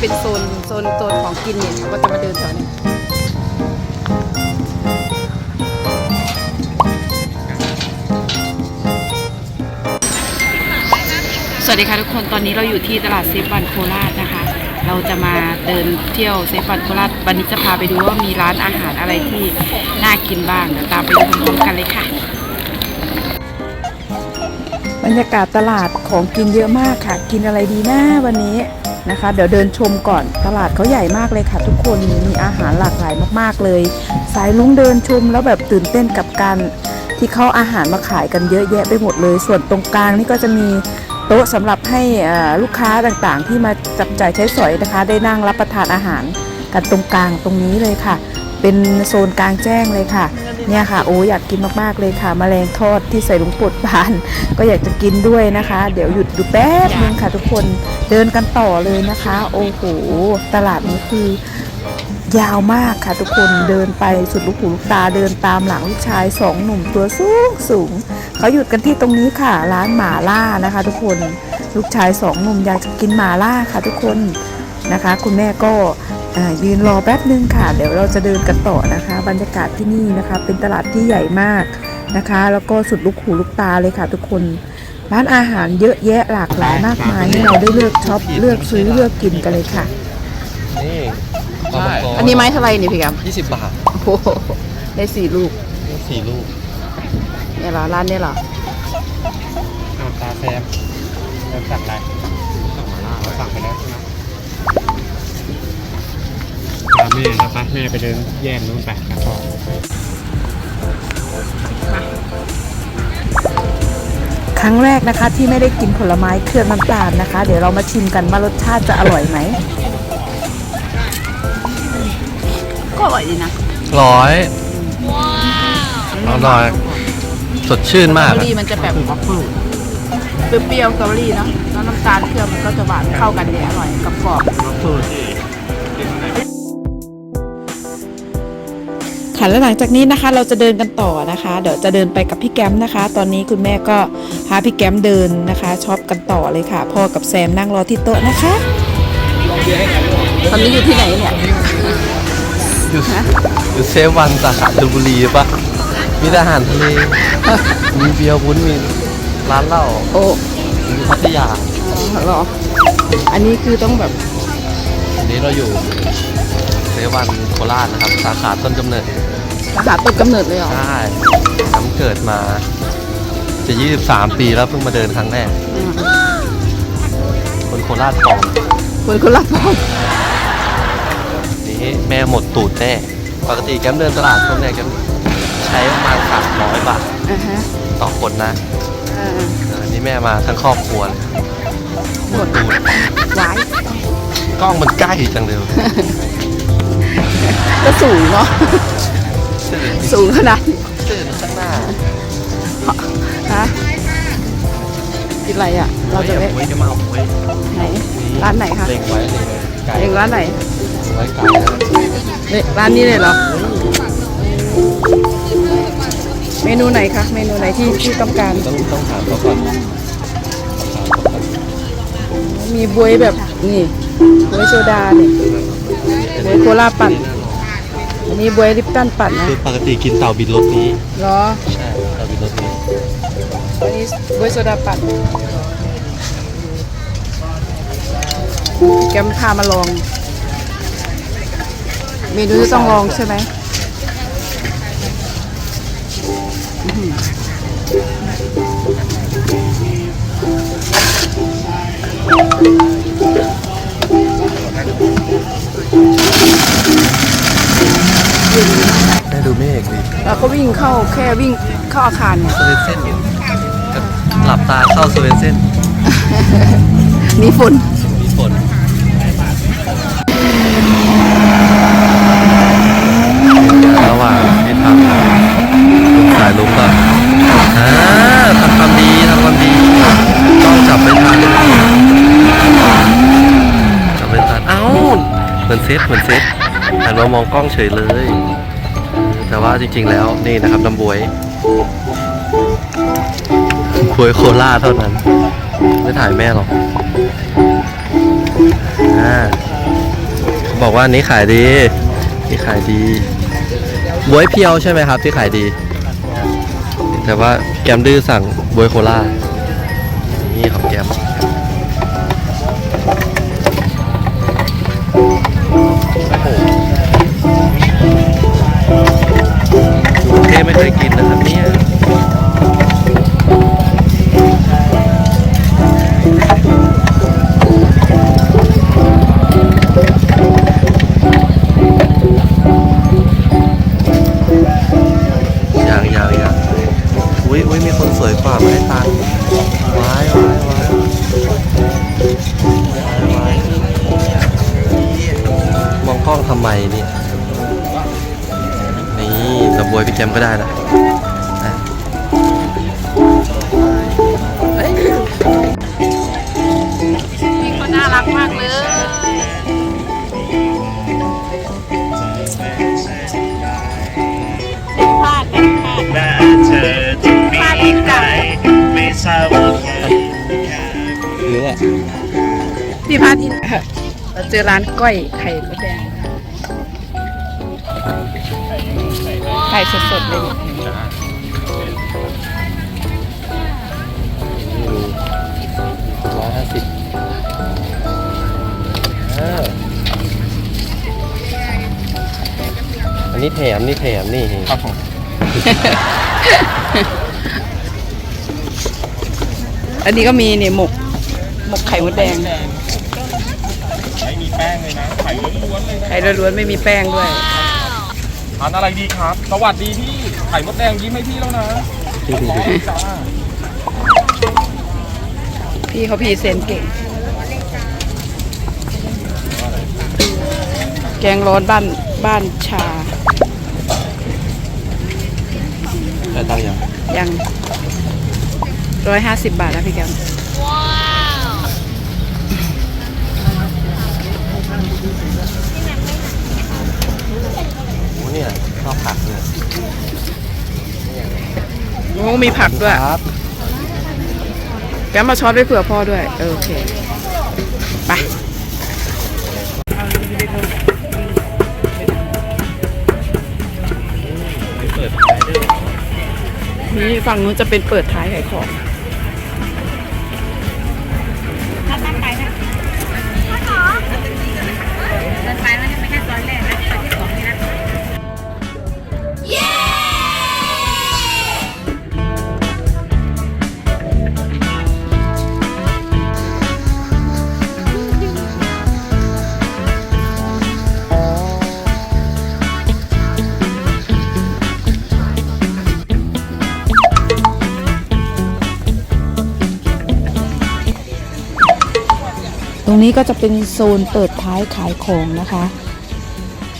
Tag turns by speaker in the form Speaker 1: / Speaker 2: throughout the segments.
Speaker 1: เป็นโซนโซนโซนของกินเนี่ยเขาก็จะมาเดินแถวนี้สวัสดีค่ะทุกคนตอนนี้เราอยู่ที่ตลาดเซฟวันโคราชนะคะ เราจะมาเดินเที่ยวเซฟวันโคราชวันนี้จะพาไปดูว่ามีร้านอาหารอะไรที่น่ากินบ้างเดี๋ยวตามไปดูพร้อมๆกันเลยค่ะ บรรยากาศตลาดของกินเยอะมากค่ะ กินอะไรดีนะวันนี้ นะคะ เดี๋ยวเดินชมก่อนตลาดเขาใหญ่มากเลยค่ะ ทุกคนมีอาหารหลากหลายมากๆเลย สายลุงเดินชมแล้วแบบตื่นเต้นกับการที่เขาอาหารมาขายกันเยอะแยะไปหมดเลย ส่วนตรงกลางนี่ก็จะมีโต๊ะสำหรับให้ลูกค้าต่างๆ ที่มาจับจ่ายใช้สอยนะคะ ได้นั่งรับประทานอาหารกันตรงกลางตรงนี้เลยค่ะ เป็นโซนกลางแจ้งเลยค่ะ เนี่ยค่ะโอ้อยากกินมากๆเลยค่ะมแมลงทอดที่ใส่ลุงปดบาน ก็อยากจะกินด้วยนะคะ เดี๋ยวหยุดดูแป๊บนึงค่ะทุกคน เดินกันต่อเลยนะคะ โอ้โห ตลาดนี้คือยาวมากค่ะทุกคนเดินไปสุดลูกหูลูกตาเดินตามหลังลูกชายสองหนุ่มตัวสูงสูงเขาหยุดกันที่ตรงนี้ค่ะ ร้านหมาล่านะคะ ทุกคนลูกชายสองหนุ่มอยากจะกินหมาล่าค่ะ ทุกคนนะคะ คุณแม่ก็ยืนรอแป๊บนึงค่ะ เดี๋ยวเราจะเดินกันต่อนะคะ บรรยากาศที่นี่นะคะ เป็นตลาดที่ใหญ่มากนะคะ แล้วก็สุดลูกหูลูกตาเลยค่ะ ทุกคน ร้านอาหารเยอะแยะหลากหลายมากมายให้เราได้เลือกช็อปเลือกซื้อเลือกกินกันเลยค่ะ
Speaker 2: นี่ปลาหมึกกรบ
Speaker 1: อันนี้ไม้เท่าไหร่นี่พี่ครับ
Speaker 2: ยี่สิบบาท
Speaker 1: โอ้โหได้สี่ลูก
Speaker 2: สี่ลูก
Speaker 1: เนี่ยเหรอร้านเนี่ยเหรอ
Speaker 2: อ่าตาแซมแซมสั่งอะไรสั่งมาล่าเราสั่งไปแล้วใช่ไหมพาแม่นะไปแม่ไปเดินแย่งนู้นไปนะพ่อ
Speaker 1: ครั้งแรกนะคะที่ไม่ได้กินผลไม้เคลือบน้ำตาลนะคะ เดี๋ยวเรามาชิมกันว่ารสชาติจะอร่อยไหมก็อร่อยดีนะ
Speaker 2: ร้อยอร่อยสดชื่น
Speaker 1: สตร
Speaker 2: มา
Speaker 1: อกเบอรี่มันจะแบบเปรี้ยวๆสตรอเบอรี่เนาะแล้วน้ำตาลเคลือบมันก็จะหวานเข้ากันดีอร่อยกับกรอบ ค่ะแล้วหลังจากนี้นะคะเราจะเดินกันต่อนะคะ เดี๋ยวจะเดินไปกับพี่แก้มนะคะ ตอนนี้คุณแม่ก็พาพี่แก้มเดินนะคะช็อปกันต่อเลยค่ะพ่อกับแซมนั่งรอที่โต๊ะนะคะ ตอนนี้อยู่ที่ไหนเนี่ย
Speaker 2: อยู่อยู่เซเวันสาขาชลบุรีปะมีแต่อาหารทะเลมีเบียร์วุ้นมีร้านเหล้า
Speaker 1: โอ้
Speaker 2: มีพัทยา
Speaker 1: เหรออันนี้คือต้องแบบ
Speaker 2: อั นนี้เราอยู่เซเวันโคราชนะครับ สาขาต้นกำเนิด
Speaker 1: ราคาต้นกำเนิดเลยเหรอ
Speaker 2: ใช่ทำเกิดมา จะ 23 ปีแล้วเพิ่งมาเดินครั้งแรก
Speaker 1: อืม
Speaker 2: คนโคราชปลอม
Speaker 1: คนคนละพร้อม
Speaker 2: นี้แม่หมดตูดแน่ ปกติแก้มเดินตลาดช่วงแรกแก้มใช้ประมาณ300 บาท
Speaker 1: อ่าฮะ
Speaker 2: ต่อคนนะ
Speaker 1: อ่า
Speaker 2: เออนี่แม่มาทั้งครอบครัวเลย
Speaker 1: หมด
Speaker 2: ตูด
Speaker 1: หวาย
Speaker 2: กล้องมันใกล้จังเลย
Speaker 1: ก็สูงเนาะสูงขนาด
Speaker 2: ตื่นข้างหน้า
Speaker 1: ฮะกินอะไรอะ เราจะ
Speaker 2: ไว้
Speaker 1: ไป
Speaker 2: ไว้จะมาเอาไว้
Speaker 1: ไหนร้านไหนคะ
Speaker 2: เล็งไว้เล็งไว้ไกล
Speaker 1: เองร้านไหน
Speaker 2: ไว้ไกลนะ
Speaker 1: เนี่ยร้านนี้เลยเหรอ เมนูไหนคะ เมนูไหนที่ที่ต้องการ
Speaker 2: ต้องต้องถามเขาก่อนต้องถามเขาก่อน
Speaker 1: มีบวยแบบนี่ บวยโซดาเนี่ยบวยโคลาปั่น อันนี้บวยลิปตันปั่นนะ
Speaker 2: คือปกติกินเต่าบินรถนี้
Speaker 1: เหรอ
Speaker 2: ใช่เต่าบินรถนี้
Speaker 1: อันนี้บวยโซดาปั่นแกมพามาลอง เมนูที่ต้องลองใช่ไหม ก็วิ่งเข้าแค่วิ่งเข้าอาคารเนี่ย
Speaker 2: สเวนเซ่นกับหลับตาเข้าสเวนเซ่น
Speaker 1: มีฝุ่น
Speaker 2: มีฝนระหว่างที่ทำลุงสายลุงก็อ่าทำความดีทำความดีต้องจับไม่ทันจับไม่ทันเอ้าเหมือนเซตเหมือนเซตหันมามองกล้องเฉยเลย แต่ว่าจริงๆแล้วนี่นะครับน้ำบวยบวยโคราเท่านั้น ไม่ถ่ายแม่หรอกอ่าบอกว่าอันนี้ขายดีนี่ขายดีบวยเพียวใช่ไหมครับ ที่ขายดี แต่ว่าแกมดื้อสั่งบวยโคล่านี่ของแกม ว้ายว้ายว้ายว้ายมองกล้องทำไมเนี่ย นี่ตะบวยพี่แกมก็ได้นะ
Speaker 1: พี่พา
Speaker 3: ทิ
Speaker 1: นเราเจอร้านก้อยไข่มดแดงไข่สดๆเลย
Speaker 2: ร้อยห้าสิบอันนี้แถมนี่แถมนี่
Speaker 3: ครับผม
Speaker 1: อันนี้ก็มีเนี่ยหมกหมกไข่มดแดง
Speaker 3: ไม่มี แป้งเลยนะไข่ล้วนๆเลยนะ
Speaker 1: ไข่ล้วนๆไม่มีแป้งด้วย
Speaker 3: ทานอะไรดีครับ สวัสดีพี่ ไข่มดแดงยิ้มให้พี่แล้วนะร้อยจ้า
Speaker 1: พี่เขาพรีเซนต์เก่ง แกงร้อนบ้านบ้านชา
Speaker 2: แต่ตังค์ยัง
Speaker 1: ยังร้อยห้าสิบบาทนะพี่แกม
Speaker 2: โอ้เนี่ยชอบผักเลย
Speaker 1: โอ้ มีผักด้วย
Speaker 2: ครับ
Speaker 1: แกมมาช้อนไว้เผื่อพ่อด้วยเออโอเค ไป
Speaker 2: เปิดขายด้วย
Speaker 1: นี่ฝั่งนู้นจะเป็นเปิดท้ายขายของ รงนี้ก็จะเป็นโซนเปิดท้ายขายของนะคะ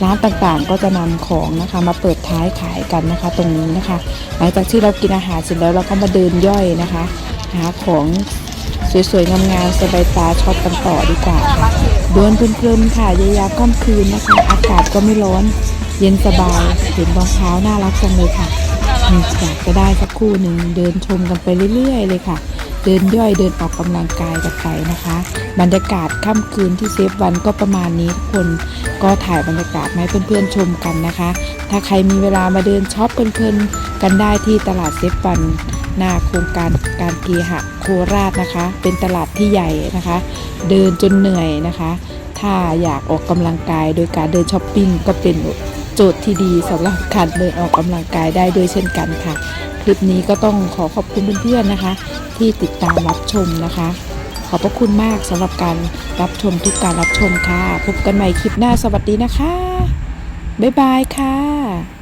Speaker 1: ร้านต่างๆก็จะนำของนะคะ มาเปิดท้ายขายกันนะคะ ตรงนี้นะคะ หลังจากที่เรากินอาหารเสร็จแล้วเราก็มาเดินย่อยนะคะ หาของสวยๆงามๆสบายตาชอปกันต่อดีกว่าค่ะเดินเพลินๆค่ะยายามค่ำคืนนะคะ อากาศก็ไม่ร้อน เย็นสบายเห็นรองเท้าน่ารักจังเลยค่ะมอยากจะได้สักคู่หนึ่งเดินชมกันไปเรื่อย ๆ เลยค่ะ เดินย่อยเดินออกกำลังกายกันไปนะคะ บรรยากาศค่ำคืนที่เซฟวันก็ประมาณนี้ทุกคนก็ถ่ายบรรยากาศมาให้เพื่อนๆชมกันนะคะ ถ้าใครมีเวลามาเดินช็อปเพลินๆกันได้ที่ตลาดเซฟวันหน้าโครงการการเคหะโคราชนะคะ เป็นตลาดที่ใหญ่นะคะ เดินจนเหนื่อยนะคะ ถ้าอยากออกกำลังกายโดยการเดินช้อปปิ้งก็เป็น จทย์ที่ดีสำหรับการเดินออกกำลังกายได้ด้วยเช่นกันค่ะ คลิปนี้ก็ต้องขอขอบคุณเพื่อนๆนะคะ ที่ติดตามรับชมนะคะ ขอบพระคุณมากสำหรับการรับชมทุกการรับชมค่ะ พบกันใหม่คลิปหน้าสวัสดีนะคะ บ๊ายบายค่ะ